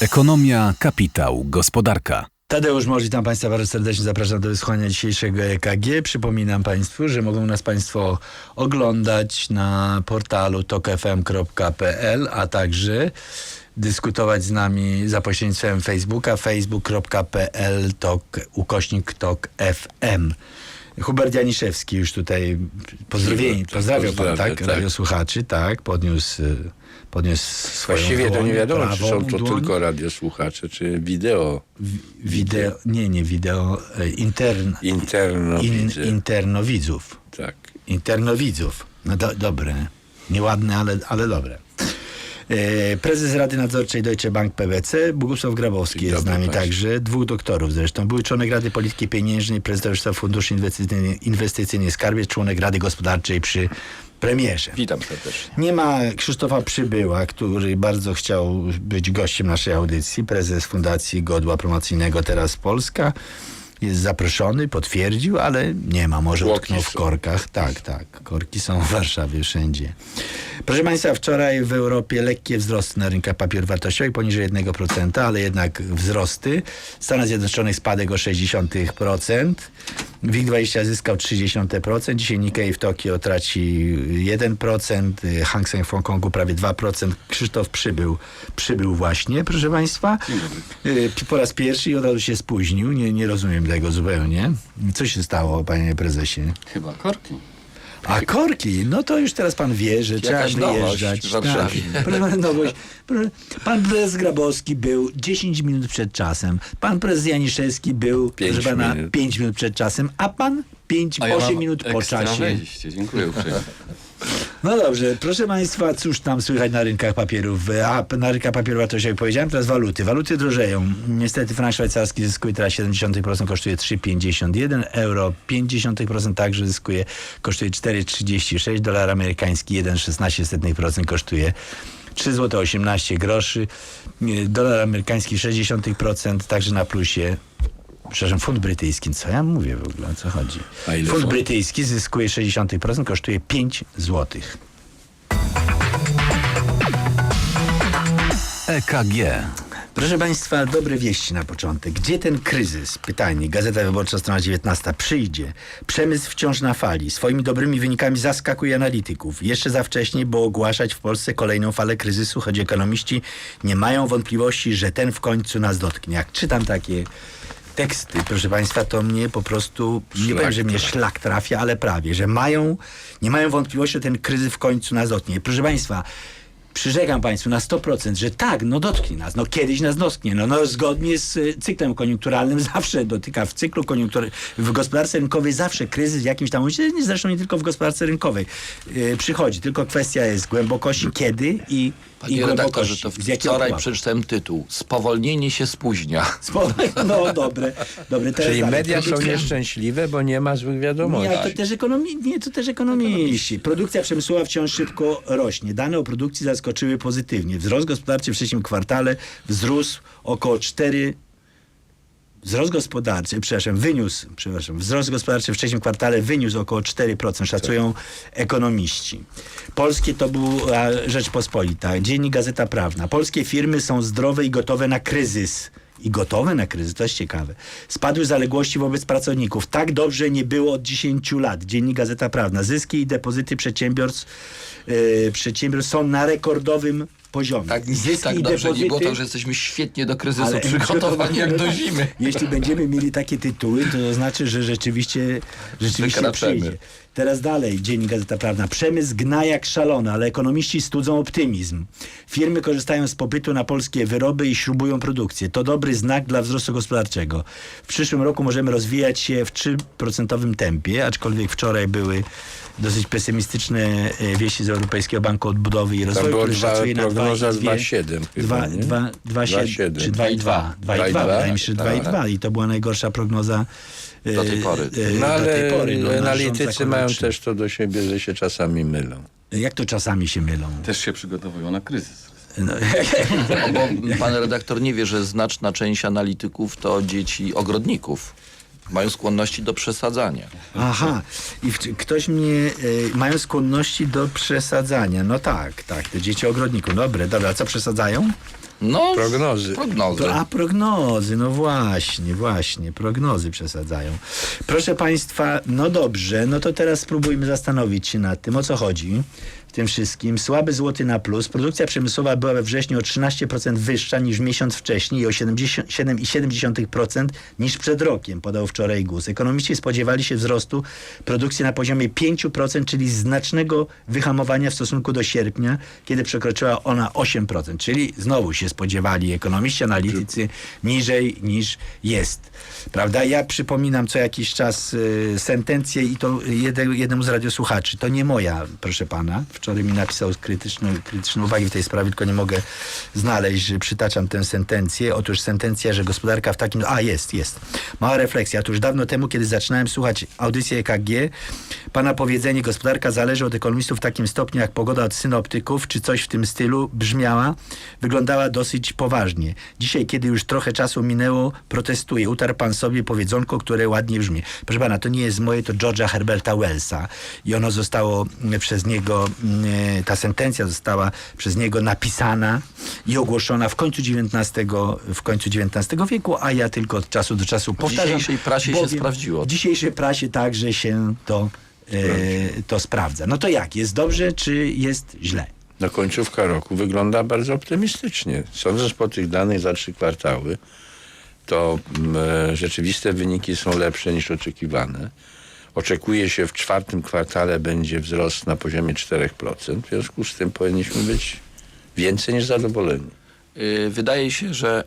Ekonomia, kapitał, gospodarka. Tadeusz Moż, witam Państwa bardzo serdecznie, zapraszam do wysłuchania dzisiejszego EKG. Przypominam Państwu, że mogą nas Państwo oglądać na portalu tokfm.pl, a także dyskutować z nami za pośrednictwem Facebooka facebook.pl tok, ukośnik tok. Hubert Janiszewski już tutaj pozdrowień, pozdrawiał pan, tak? tak. Radiosłuchaczy, tak? Podniósł, y, podniósł swoją Właściwie to dłoń, nie wiadomo, czy są to dłoń. tylko radiosłuchacze, czy wideo Wideo, nie, nie wideo, e, intern, interno in, internowidzów. Tak. Internowidzów. No do, dobre. Nieładne, ale, ale dobre. E, prezes Rady Nadzorczej Deutsche Bank PwC, Bogusław Grabowski jest z nami także, dwóch doktorów zresztą. Były członek Rady Polityki Pieniężnej, prezes Funduszy Inwestycyjnej Skarbiec, członek Rady Gospodarczej przy premierze. Witam serdecznie. Nie ma Krzysztofa Przybyła, który bardzo chciał być gościem naszej audycji. Prezes Fundacji Godła Promocyjnego Teraz Polska. Jest zaproszony, potwierdził, ale nie ma. Może Korki utknął w korkach. Tak, tak. Korki są w Warszawie wszędzie. Proszę Państwa, wczoraj w Europie lekkie wzrosty na rynkach papierów wartościowych poniżej 1%, ale jednak wzrosty. W Stanach Zjednoczonych spadek o 0,6%. WIG20 zyskał 0,3%. Dzisiaj Nikkei w Tokio traci 1%. Hang Seng w Hongkongu prawie 2%. Krzysztof przybył, przybył właśnie, proszę Państwa. Y, Po raz pierwszy i od razu się spóźnił. Nie, nie rozumiem tego zupełnie. Co się stało, panie prezesie? Chyba korki. A korki, no to już teraz pan wie, że trzeba Jakaś nowość wyjeżdżać. w Warszawie. Tak. Proszę pana, nowość. Proszę- Pan prezes Grabowski był 10 minut przed czasem. Pan prezes Janiszewski był, Pięć proszę pana, minut. 5 minut przed czasem, a pan 5, 8 minut po czasie. Wejście. Dziękuję uprzejmie. No dobrze, proszę Państwa, cóż tam słychać na rynkach papierów? A, na rynkach papierów wartościowych powiedziałem, teraz waluty. Waluty drożeją. Niestety frank szwajcarski zyskuje teraz 0,7%, kosztuje 3,51 euro, 0,5% także zyskuje, kosztuje 4,36, dolar amerykański 1,16% kosztuje 3 zł 18 groszy, Nie, dolar amerykański 0,6%, także na plusie Przepraszam, fund brytyjski. Co ja mówię w ogóle? O co chodzi? A ile Fund fund? brytyjski zyskuje 60%, kosztuje 5 złotych. EKG. Proszę Państwa, dobre wieści na początek. Gdzie ten kryzys? Pytanie. Gazeta Wyborcza, strona 19. Przyjdzie. Przemysł wciąż na fali. Swoimi dobrymi wynikami zaskakuje analityków. Jeszcze za wcześnie, by ogłaszać w Polsce kolejną falę kryzysu, choć ekonomiści nie mają wątpliwości, że ten w końcu nas dotknie. Jak czytam takie teksty, proszę Państwa, to mnie po prostu, nie Szlak powiem, że mnie szlak trafia, ale prawie, że mają, nie mają wątpliwości, że ten kryzys w końcu nas dotknie. Proszę Państwa, Przyrzekam Państwu na 100%, że tak, no dotknie nas, no kiedyś nas dotknie, no, no zgodnie z y, cyklem koniunkturalnym zawsze dotyka, w cyklu koniunkturalnym, w gospodarce rynkowej zawsze kryzys w jakimś tam momencie, nie- zresztą nie tylko w gospodarce rynkowej, yy, przychodzi, tylko kwestia jest głębokości kiedy i, i Panie redaktorze, głębokości. to wczoraj przeczytałem tytuł. Spowolnienie się spóźnia. No dobre, dobre. Teraz Czyli media są nieszczęśliwe, bo nie ma złych Nie, wiadomości. ale to też, ekonomi- nie, to też ekonomiści. Produkcja przemysłowa wciąż szybko rośnie. Dane o produkcji zaskoczyły pozytywnie. Wzrost gospodarczy w trzecim kwartale wzrósł około 4 Wzrost gospodarczy, przepraszam, wyniósł, przepraszam, wzrost gospodarczy w trzecim kwartale wyniósł około 4%, szacują ekonomiści. Polskie to była Rzeczpospolita, Dziennik Gazeta Prawna. Polskie firmy są zdrowe i gotowe na kryzys. I gotowe na kryzys, to jest ciekawe. Spadły zaległości wobec pracowników. Tak dobrze nie było od 10 lat. Dziennik Gazeta Prawna. Zyski i depozyty przedsiębiorstw, yy, przedsiębiorstw są na rekordowym poziomie. Tak, Zyski tak dobrze nie było depozyty- to, że jesteśmy świetnie do kryzysu przygotowani jak do zimy. Jeśli będziemy mieli takie tytuły, to znaczy, że rzeczywiście, rzeczywiście Wykraczamy. przyjdzie. Teraz dalej, Dziennik Gazeta Prawna. Przemysł gna jak szalony, ale ekonomiści studzą optymizm. Firmy korzystają z popytu na polskie wyroby i śrubują produkcję. To dobry znak dla wzrostu gospodarczego. W przyszłym roku możemy rozwijać się w 3% tempie, aczkolwiek wczoraj były dosyć pesymistyczne e, wieści z Europejskiego Banku Odbudowy i Tam Rozwoju, było który szacuje na prognoza 2,2 2,7 chyba, Dwa- nie? dwa- dwa siedem- 2,7. czy 2,2. 2,2. Wydaje mi się, że Tak. 2,2 i to była najgorsza prognoza e, Do tej pory. e, No do ale tej pory. No, analitycy mają też to do siebie, że się czasami mylą. Jak to czasami się mylą? Też się przygotowują na kryzys. No, No, bo pan redaktor nie wie, że znaczna część analityków to dzieci ogrodników. Mają skłonności do przesadzania. Aha, i w, ktoś mnie, y, mają skłonności do przesadzania. No tak, tak, te dzieci ogrodników. Dobre, dobra, a co przesadzają? No, Prognozy. Prognozy. A prognozy, no właśnie, właśnie, prognozy przesadzają. Proszę Państwa, no dobrze, no to teraz spróbujmy zastanowić się nad tym, o co chodzi w tym wszystkim. Słaby złoty na plus. Produkcja przemysłowa była we wrześniu o 13% wyższa niż miesiąc wcześniej i o 70 7,7% niż przed rokiem, podał wczoraj GUS. Ekonomiści spodziewali się wzrostu produkcji na poziomie 5%, czyli znacznego wyhamowania w stosunku do sierpnia, kiedy przekroczyła ona 8%, czyli znowu się spodziewali ekonomiści, analitycy niżej niż jest. Prawda? Ja przypominam co jakiś czas y, sentencję i to jedne, jednemu z radiosłuchaczy. To nie moja, proszę pana. Wczoraj mi napisał krytyczne, krytyczne uwagi w tej sprawie, tylko nie mogę znaleźć, że przytaczam tę sentencję. Otóż sentencja, że gospodarka w takim... A, jest, jest. Mała refleksja. Otóż dawno temu, kiedy zaczynałem słuchać audycji EKG, pana powiedzenie gospodarka zależy od ekonomistów w takim stopniu, jak pogoda od synoptyków, czy coś w tym stylu brzmiała, wyglądała dosyć poważnie. Dzisiaj, kiedy już trochę czasu minęło, protestuję. Utarł pan sobie powiedzonko, które ładnie brzmi. Proszę pana, to nie jest moje, to George'a Herberta Wellsa. I ono zostało przez niego, mm, ta sentencja została przez niego napisana i ogłoszona w końcu XIX, w końcu XIX wieku, a ja tylko od czasu do czasu powtarzam. dzisiejszej prasie się sprawdziło. W dzisiejszej prasie także się to, e, to sprawdza. No to jak? Jest dobrze, czy jest źle? No końcówka roku wygląda bardzo optymistycznie. Sądząc po tych danych za trzy kwartały, to mm, e, rzeczywiste wyniki są lepsze niż oczekiwane. Oczekuje się w czwartym kwartale będzie wzrost na poziomie 4%. W związku z tym powinniśmy być więcej niż zadowoleni. Y, Wydaje się, że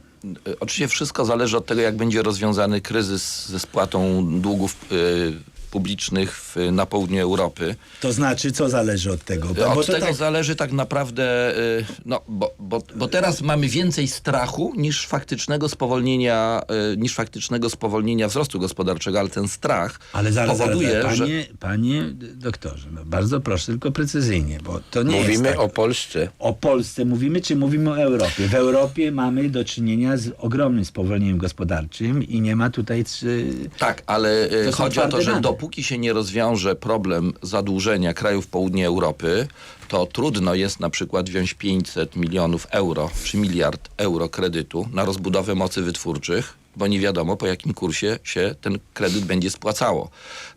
y, oczywiście wszystko zależy od tego, jak będzie rozwiązany kryzys ze spłatą długów y, publicznych w, na południu Europy. To znaczy, co zależy od tego? Bo, Od bo to tego tak, zależy tak naprawdę, y, no, bo, bo, bo teraz mamy więcej strachu niż faktycznego spowolnienia, y, niż faktycznego spowolnienia wzrostu gospodarczego, ale ten strach ale zaraz, powoduje, zaraz, że... panie, panie doktorze, no bardzo proszę, tylko precyzyjnie, bo to nie jest Mówimy tak. o Polsce. O Polsce mówimy, czy mówimy o Europie? W Europie mamy do czynienia z ogromnym spowolnieniem gospodarczym i nie ma tutaj... Trzy... Tak, ale y, chodzi o to, że dane. Dopóki się nie rozwiąże problem zadłużenia krajów południa Europy, to trudno jest na przykład wziąć 500 milionów euro czy miliard euro kredytu na rozbudowę mocy wytwórczych, bo nie wiadomo po jakim kursie się ten kredyt będzie spłacało.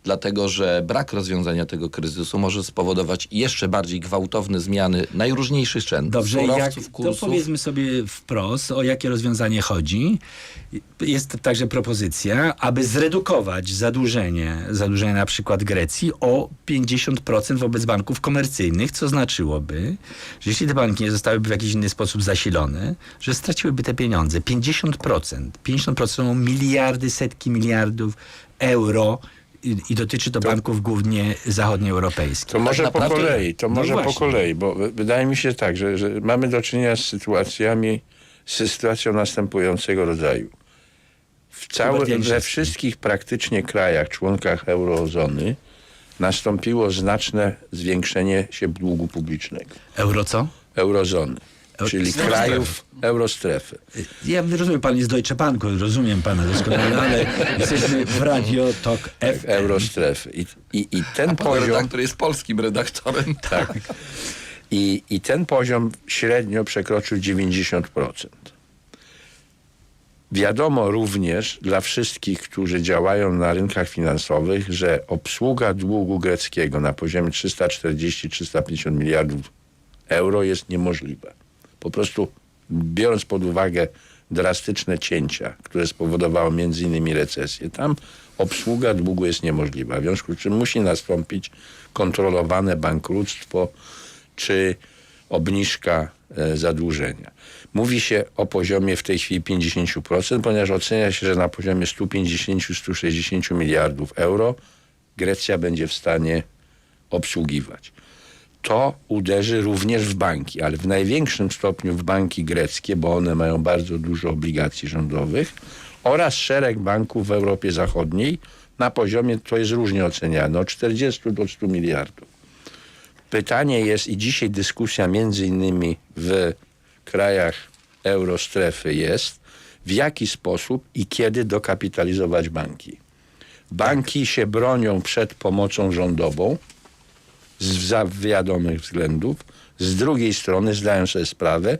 Dlatego, że brak rozwiązania tego kryzysu może spowodować jeszcze bardziej gwałtowne zmiany najróżniejszych szczęt. Dobrze, jak, surowców, to kursów. powiedzmy sobie wprost, o jakie rozwiązanie chodzi. Jest także propozycja, aby zredukować zadłużenie, zadłużenie na przykład Grecji o 50% wobec banków komercyjnych, co znaczyłoby, że jeśli te banki nie zostałyby w jakiś inny sposób zasilone, że straciłyby te pieniądze. 50%. 50% to są miliardy, setki miliardów euro i, i dotyczy to, banków głównie zachodnioeuropejskich. To może po naprawdę- kolei, to No może po właśnie. kolei, bo wy- wydaje mi się tak, że, że mamy do czynienia z sytuacjami, z sytuacją następującego rodzaju. W Hubert we wszystkich praktycznie krajach, członkach eurozony nastąpiło znaczne zwiększenie się długu publicznego. Euro co? Eurozony, Eu- czyli strefy. krajów eurostrefy. Ja rozumiem, pan jest Deutsche Bank, rozumiem pana doskonale, ale jesteśmy w Radio Tok FM. Eurostrefy. I, i, i ten Pan poziom... redaktor jest polskim redaktorem. Tak. I, I ten poziom średnio przekroczył 90%. Wiadomo również dla wszystkich, którzy działają na rynkach finansowych, że obsługa długu greckiego na poziomie 340-350 miliardów euro jest niemożliwa. Po prostu biorąc pod uwagę drastyczne cięcia, które spowodowało między innymi recesję, tam obsługa długu jest niemożliwa. W związku z czym musi nastąpić kontrolowane bankructwo czy obniżka e, zadłużenia. Mówi się o poziomie w tej chwili 50%, ponieważ ocenia się, że na poziomie 150-160 miliardów euro Grecja będzie w stanie obsługiwać. To uderzy również w banki, ale w największym stopniu w banki greckie, bo one mają bardzo dużo obligacji rządowych oraz szereg banków w Europie Zachodniej na poziomie, to jest różnie oceniane, od 40 do 100 miliardów. Pytanie jest i dzisiaj dyskusja między innymi w krajach eurostrefy jest, w jaki sposób i kiedy dokapitalizować banki. Banki się bronią przed pomocą rządową z wiadomych względów. Z drugiej strony zdają sobie sprawę,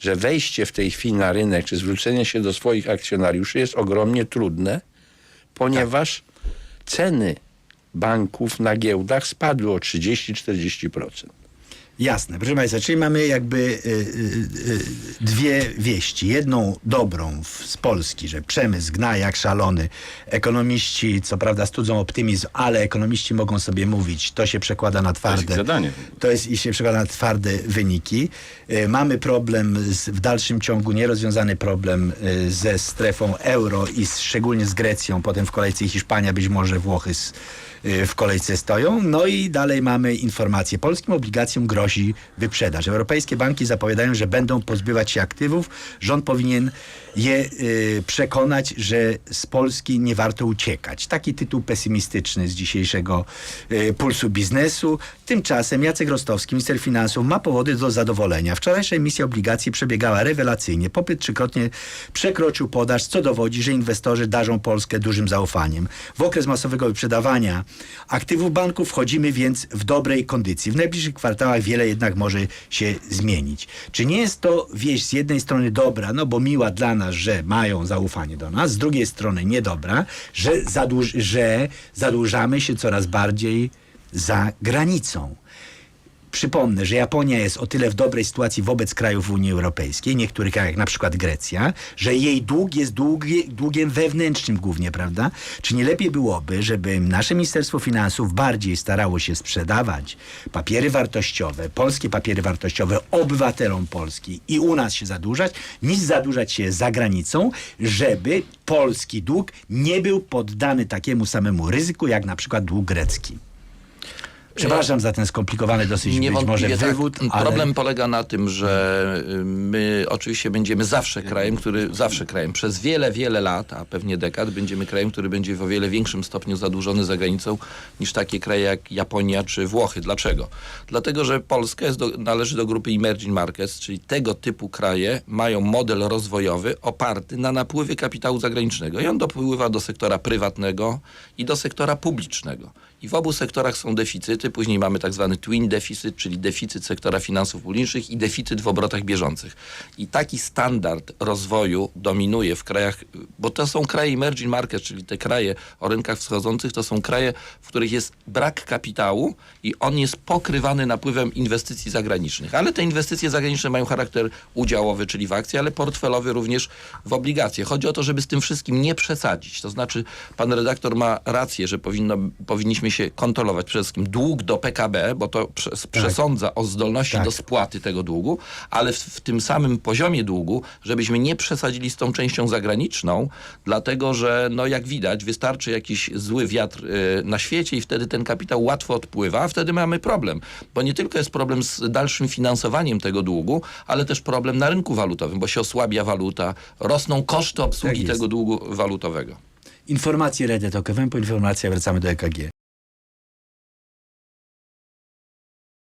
że wejście w tej chwili na rynek, czy zwrócenie się do swoich akcjonariuszy jest ogromnie trudne, ponieważ ceny banków na giełdach spadły o 30-40%. Jasne, proszę Państwa, czyli mamy jakby y, y, y, dwie wieści. Jedną dobrą w, z Polski, że przemysł gna jak szalony. Ekonomiści, co prawda, studzą optymizm, ale ekonomiści mogą sobie mówić, to się przekłada na To jest twarde. ich zadanie. To jest i się przekłada na twarde wyniki. Y, Mamy problem z, w dalszym ciągu, nierozwiązany problem y, ze strefą euro i z, szczególnie z Grecją, potem w kolejce Hiszpania, być może Włochy z, w kolejce stoją. No i dalej mamy informację. Polskim obligacjom grozi wyprzedaż. Europejskie banki zapowiadają, że będą pozbywać się aktywów. Rząd powinien je y, przekonać, że z Polski nie warto uciekać. Taki tytuł pesymistyczny z dzisiejszego y, pulsu biznesu. Tymczasem Jacek Rostowski, minister finansów, ma powody do zadowolenia. Wczorajsza emisja obligacji przebiegała rewelacyjnie. Popyt trzykrotnie przekroczył podaż, co dowodzi, że inwestorzy darzą Polskę dużym zaufaniem. W okres masowego wyprzedawania aktywów banków wchodzimy więc w dobrej kondycji. W najbliższych kwartałach wiele jednak może się zmienić. Czy nie jest to wieść z jednej strony dobra, no bo miła dla nas, że mają zaufanie do nas, z drugiej strony niedobra, że, zadłuż- że zadłużamy się coraz bardziej za granicą. Przypomnę, że Japonia jest o tyle w dobrej sytuacji wobec krajów Unii Europejskiej, niektórych jak na przykład Grecja, że jej dług jest długi, długiem wewnętrznym głównie, prawda? Czy nie lepiej byłoby, żeby nasze Ministerstwo Finansów bardziej starało się sprzedawać papiery wartościowe, polskie papiery wartościowe obywatelom Polski i u nas się zadłużać, niż zadłużać się za granicą, żeby polski dług nie był poddany takiemu samemu ryzyku, jak na przykład dług grecki. Przepraszam za ten skomplikowany dosyć być może Niewątpliwie wywód, tak. ale... Problem polega na tym, że y, my oczywiście będziemy zawsze krajem, który zawsze krajem przez wiele, wiele lat, a pewnie dekad, będziemy krajem, który będzie w o wiele większym stopniu zadłużony za granicą niż takie kraje jak Japonia czy Włochy. Dlaczego? Dlatego, że Polska do, należy do grupy emerging markets, czyli tego typu kraje mają model rozwojowy oparty na napływie kapitału zagranicznego i on dopływa do sektora prywatnego i do sektora publicznego. I w obu sektorach są deficyty. Później mamy tak zwany twin deficyt, czyli deficyt sektora finansów publicznych i deficyt w obrotach bieżących. I taki standard rozwoju dominuje w krajach, bo to są kraje emerging market, czyli te kraje o rynkach wschodzących, to są kraje, w których jest brak kapitału i on jest pokrywany napływem inwestycji zagranicznych. Ale te inwestycje zagraniczne mają charakter udziałowy, czyli w akcje, ale portfelowy również w obligacje. Chodzi o to, żeby z tym wszystkim nie przesadzić. To znaczy, pan redaktor ma rację, że powinno, powinniśmy się kontrolować przede wszystkim dług do PKB, bo to przes- przesądza o zdolności Tak. do spłaty tego długu, ale w, w tym samym poziomie długu, żebyśmy nie przesadzili z tą częścią zagraniczną, dlatego że, no jak widać, wystarczy jakiś zły wiatr y, na świecie i wtedy ten kapitał łatwo odpływa, a wtedy mamy problem, bo nie tylko jest problem z dalszym finansowaniem tego długu, ale też problem na rynku walutowym, bo się osłabia waluta, rosną koszty obsługi Tak tego długu walutowego. Informacje Redet OKW, po informacjach wracamy do EKG.